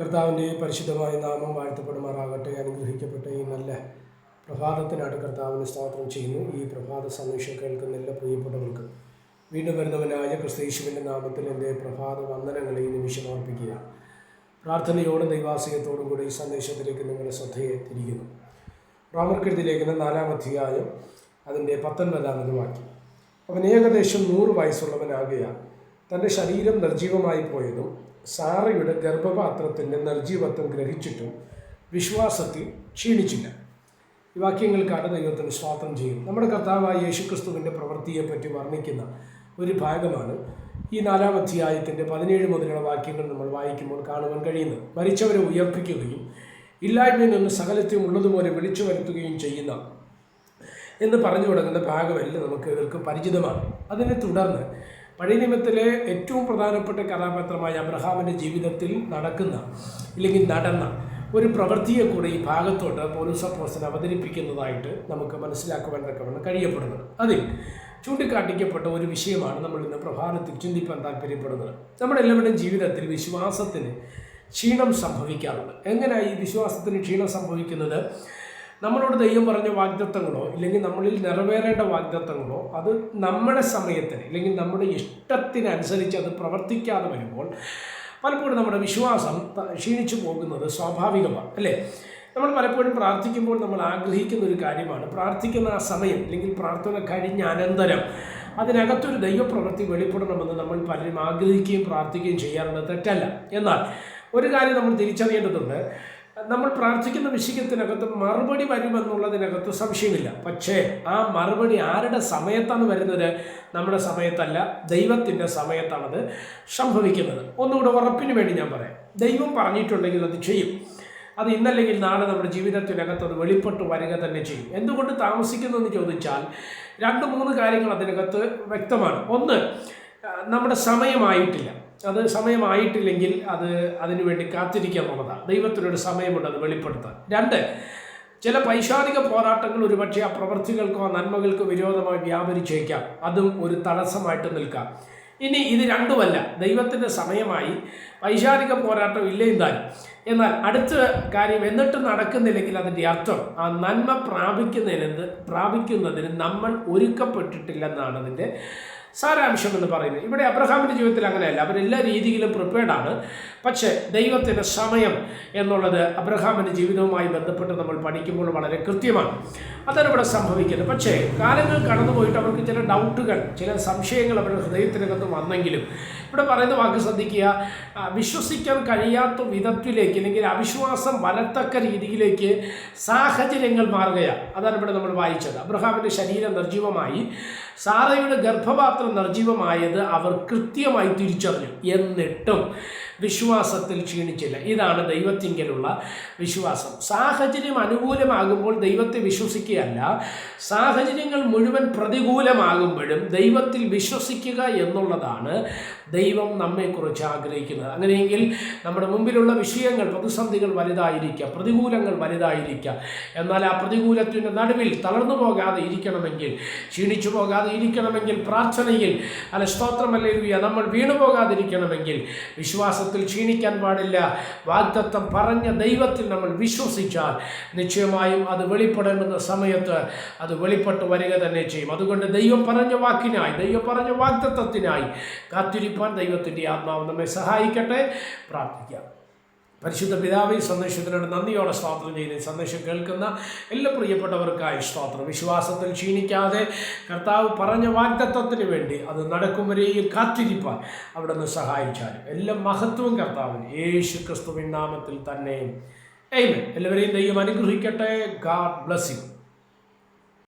കർത്താവിന്റെ പരിശുദ്ധമായ നാമം വാഴ്ത്തപ്പെടുമാറാകട്ടെ. അനുഗ്രഹിക്കപ്പെട്ട ഈ നല്ല പ്രഭാതത്തിനായിട്ട് കർത്താവിന് സ്തോത്രം ചെയ്യുന്നു. ഈ പ്രഭാത സന്ദേശം കേൾക്കുന്ന എല്ലാ പ്രിയപ്പെട്ടവർക്കും. വീണ്ടും വരുന്നവനായ ക്രിസ്തീശുവിന്റെ നാമത്തിൽ എന്റെ പ്രഭാത വന്ദനങ്ങളെ ഈ നിമിഷം അർപ്പിക്കുക. പ്രാർത്ഥനയോടും ദൈവാശയത്തോടും കൂടി ഈ സന്ദേശത്തിലേക്ക് നിങ്ങളുടെ ശ്രദ്ധയെ തിരിക്കുന്നു. റാമർക്കെഴുതി ലേഖനം നാലാം അധ്യായം അതിന്റെ പത്തൊൻപതാമത് വാക്യം. അവൻ ഏകദേശം നൂറ് വയസ്സുള്ളവനാകുക തന്റെ ശരീരം നിർജീവമായി പോയതും സാറയുടെ ഗർഭപാത്രത്തിന്റെ നിർജീവത്വം ഗ്രഹിച്ചിട്ടും വിശ്വാസത്തിൽ ക്ഷീണിച്ചില്ല. ഈ വാക്യങ്ങൾക്കാണ് ദൈവത്തിന് സ്വാതന്ത്ര്യം ചെയ്യും നമ്മുടെ കർത്താവായ യേശുക്രിസ്തുവിന്റെ പ്രവൃത്തിയെപ്പറ്റി വർണിക്കുന്ന ഒരു ഭാഗമാണ് ഈ നാലാം അധ്യായത്തിന്റെ പതിനേഴ് മുതലുള്ള വാക്യങ്ങൾ നമ്മൾ വായിക്കുമ്പോൾ കാണുവാൻ കഴിയുന്നത്. മരിച്ചവരെ ഉയർപ്പിക്കുകയും ഇല്ലായ്മയിൽ നിന്ന് സകലത്തെയും ഉള്ളതുപോലെ വിളിച്ചു വരുത്തുകയും ചെയ്യുന്ന എന്ന് പറഞ്ഞു തുടങ്ങുന്ന ഭാഗമല്ല നമുക്ക് ഇവർക്ക് പരിചിതമാണ്. അതിനെ തുടർന്ന് പഴയ നിയമത്തിലെ ഏറ്റവും പ്രധാനപ്പെട്ട കഥാപാത്രമായ അബ്രഹാമിന്റെ ജീവിതത്തിൽ നടക്കുന്ന ഇല്ലെങ്കിൽ നടന്ന ഒരു പ്രവൃത്തിയെ കൂടെ ഈ ഭാഗത്തോട്ട് പോലീസ് പോലീസപ്പോസൻ അവതരിപ്പിക്കുന്നതായിട്ട് നമുക്ക് മനസ്സിലാക്കുവാൻ തക്കവണ്ണം കഴിയപ്പെടുന്നത്. അതിൽ ചൂണ്ടിക്കാട്ടിക്കപ്പെട്ട ഒരു വിഷയമാണ് നമ്മൾ ഇന്ന് പ്രഭാതത്തിൽ ചിന്തിപ്പാൻ താല്പര്യപ്പെടുന്നത്. നമ്മുടെ എല്ലാവരുടെയും ജീവിതത്തിൽ വിശ്വാസത്തിന് ക്ഷീണം സംഭവിക്കാറുണ്ട്. എങ്ങനെയാണ് ഈ വിശ്വാസത്തിന് ക്ഷീണം സംഭവിക്കുന്നത്? നമ്മളോട് ദൈവം പറഞ്ഞ വാഗ്ദത്തങ്ങളോ ഇല്ലെങ്കിൽ നമ്മളിൽ നിറവേറേണ്ട വാഗ്ദത്തങ്ങളോ അത് നമ്മുടെ സമയത്തിന് ഇല്ലെങ്കിൽ നമ്മുടെ ഇഷ്ടത്തിനനുസരിച്ച് അത് പ്രവർത്തിക്കാതെ വരുമ്പോൾ പലപ്പോഴും നമ്മുടെ വിശ്വാസം ക്ഷീണിച്ചു പോകുന്നത് സ്വാഭാവികമാണ് അല്ലേ? നമ്മൾ പലപ്പോഴും പ്രാർത്ഥിക്കുമ്പോൾ നമ്മൾ ആഗ്രഹിക്കുന്ന ഒരു കാര്യമാണ്. പ്രാർത്ഥിക്കുന്ന ആ സമയം അല്ലെങ്കിൽ പ്രാർത്ഥന കഴിഞ്ഞ അനന്തരം അതിനകത്തൊരു ദൈവപ്രവൃത്തി വെളിപ്പെടണമെന്ന് നമ്മൾ പലരും ആഗ്രഹിക്കുകയും പ്രാർത്ഥിക്കുകയും ചെയ്യാറുണ്ട്. തെറ്റല്ല. എന്നാൽ ഒരു കാര്യം നമ്മൾ തിരിച്ചറിയേണ്ടതുണ്ട്. നമ്മൾ പ്രാർത്ഥിക്കുന്ന വിഷയത്തിനകത്ത് മറുപടി വരുമെന്നുള്ളതിനകത്ത് സംശയമില്ല. പക്ഷേ ആ മറുപടി ആരുടെ സമയത്താണ് വരുന്നത്? നമ്മുടെ സമയത്തല്ല ദൈവത്തിന്റെ സമയത്താണത് സംഭവിക്കുന്നത്. ഒന്നുകൂടെ ഉറപ്പിന് വേണ്ടി ഞാൻ പറയാം. ദൈവം പറഞ്ഞിട്ടുണ്ടെങ്കിൽ അത് ചെയ്യും. അത് ഇന്നല്ലെങ്കിൽ നാളെ നമ്മുടെ ജീവിതത്തിനകത്ത് അത് വെളിപ്പെട്ട് വരിക തന്നെ ചെയ്യും. എന്തുകൊണ്ട് താമസിക്കുന്നു എന്ന് ചോദിച്ചാൽ രണ്ട് മൂന്ന് കാര്യങ്ങൾ അതിനകത്ത് വ്യക്തമാണ്. ഒന്ന് നമ്മുടെ സമയമായിട്ടില്ല. അത് സമയമായിട്ടില്ലെങ്കിൽ അത് അതിനു വേണ്ടി കാത്തിരിക്കുക എന്നുള്ളതാണ്. ദൈവത്തിനൊരു സമയമുണ്ട് അത് വെളിപ്പെടുത്താൻ. രണ്ട് ചില പൈശാനിക പോരാട്ടങ്ങൾ ഒരുപക്ഷെ ആ പ്രവൃത്തികൾക്കോ നന്മകൾക്കോ വിരോധമായി വ്യാപരിച്ചേക്കാം. അതും ഒരു തടസ്സമായിട്ട് നിൽക്കാം. ഇനി ഇത് രണ്ടുമല്ല. ദൈവത്തിന്റെ സമയമായി പൈശാചിക പോരാട്ടം ഇല്ലേയും എന്നാൽ അടുത്ത കാര്യം എന്നിട്ട് നടക്കുന്നില്ലെങ്കിൽ അതിന്റെ അർത്ഥം ആ നന്മ പ്രാപിക്കുന്നതിന് പ്രാപിക്കുന്നതിന് നമ്മൾ ഒരുക്കപ്പെട്ടിട്ടില്ലെന്നാണ് അതിന്റെ സാരാംശം എന്ന് പറയുന്നത്. ഇവിടെ അബ്രഹാമിന്റെ ജീവിതത്തിൽ അങ്ങനെയല്ല. അവരെല്ലാ രീതിയിലും പ്രിപ്പയർഡ് ആണ്. പക്ഷേ ദൈവത്തിന്റെ സമയം എന്നുള്ളത് അബ്രഹാമിന്റെ ജീവിതവുമായി ബന്ധപ്പെട്ട് നമ്മൾ പഠിക്കുമ്പോൾ വളരെ കൃത്യമാണ്. അതാണ് ഇവിടെ സംഭവിക്കുന്നത്. പക്ഷേ കാലങ്ങൾ കടന്നു പോയിട്ട് അവർക്ക് ചില ഡൗട്ടുകൾ ചില സംശയങ്ങൾ അവരുടെ ഹൃദയത്തിനകത്ത് വന്നെങ്കിലും ഇവിടെ പറയുന്ന വാക്ക് ശ്രദ്ധിക്കുക. വിശ്വസിക്കാൻ കഴിയാത്ത വിധത്തിലേക്ക് അല്ലെങ്കിൽ അവിശ്വാസം വലത്തക്ക രീതിയിലേക്ക് സാഹചര്യങ്ങൾ മാറുകയാണ്. അതാണ് ഇവിടെ നമ്മൾ വായിച്ചത്. അബ്രഹാമിന്റെ ശരീരം നിർജീവമായി സാറയുടെ ഗർഭപാത്രം നിർജീവമായത് അവർ കൃത്യമായി തിരിച്ചറിഞ്ഞു. എന്നിട്ടും വിശ്വാസത്തിൽ ക്ഷീണിച്ചില്ല. ഇതാണ് ദൈവത്തിങ്കലുള്ള വിശ്വാസം. സാഹചര്യം അനുകൂലമാകുമ്പോൾ ദൈവത്തെ വിശ്വസിക്കുകയല്ല. സാഹചര്യങ്ങൾ മുഴുവൻ പ്രതികൂലമാകുമ്പോഴും ദൈവത്തിൽ വിശ്വസിക്കുക എന്നുള്ളതാണ് ദൈവം നമ്മെക്കുറിച്ച് ആഗ്രഹിക്കുന്നത്. അങ്ങനെയെങ്കിൽ നമ്മുടെ മുമ്പിലുള്ള വിഷയങ്ങൾ പ്രതിസന്ധികൾ വലുതായിരിക്കാം പ്രതികൂലങ്ങൾ വലുതായിരിക്കാം. എന്നാൽ ആ പ്രതികൂലത്തിന്റെ നടുവിൽ തളർന്നു പോകാതെ ഇരിക്കണമെങ്കിൽ ക്ഷീണിച്ചു പോകാതെ ഇരിക്കണമെങ്കിൽ പ്രാർത്ഥനയിൽ അല്ല സ്തോത്രമല്ലേലുയ നമ്മൾ വീണു പോകാതിരിക്കണമെങ്കിൽ വിശ്വാസത്തിൽ ക്ഷീണിക്കാൻ പാടില്ല. വാഗ്ദത്തം പറഞ്ഞ ദൈവത്തിൽ നമ്മൾ വിശ്വസിച്ചാൽ നിശ്ചയമായും അത് വെളിപ്പെടേണ്ടുന്ന സമയത്ത് അത് വെളിപ്പെട്ട് വരിക തന്നെ ചെയ്യും. അതുകൊണ്ട് ദൈവം പറഞ്ഞ വാക്കിനായി ദൈവം പറഞ്ഞ വാഗ്ദത്തത്തിനായി കാത്തിരിപ്പാൻ ദൈവത്തിന്റെ ആത്മാവ് നമ്മെ സഹായിക്കട്ടെ. പ്രാർത്ഥിക്കാം. പരിശുദ്ധ പിതാവ് ഈ സന്ദേശത്തിനോട് നന്ദിയോടെ സ്തോത്രം ചെയ്യുന്ന. സന്ദേശം കേൾക്കുന്ന എല്ലാ പ്രിയപ്പെട്ടവർക്കായി സ്തോത്രം. വിശ്വാസത്തിൽ ക്ഷീണിക്കാതെ കർത്താവ് പറഞ്ഞ വാഗ്ദത്വത്തിന് വേണ്ടി അത് നടക്കും വരെയും കാത്തിരിപ്പാൻ അവിടെ നിന്ന് സഹായിച്ചാലും എല്ലാ മഹത്വവും കർത്താവിന്. യേശു ക്രിസ്തുവിൻ നാമത്തിൽ തന്നെയും എയ്മൻ എല്ലാവരെയും ദൈവം അനുഗ്രഹിക്കട്ടെ. God bless you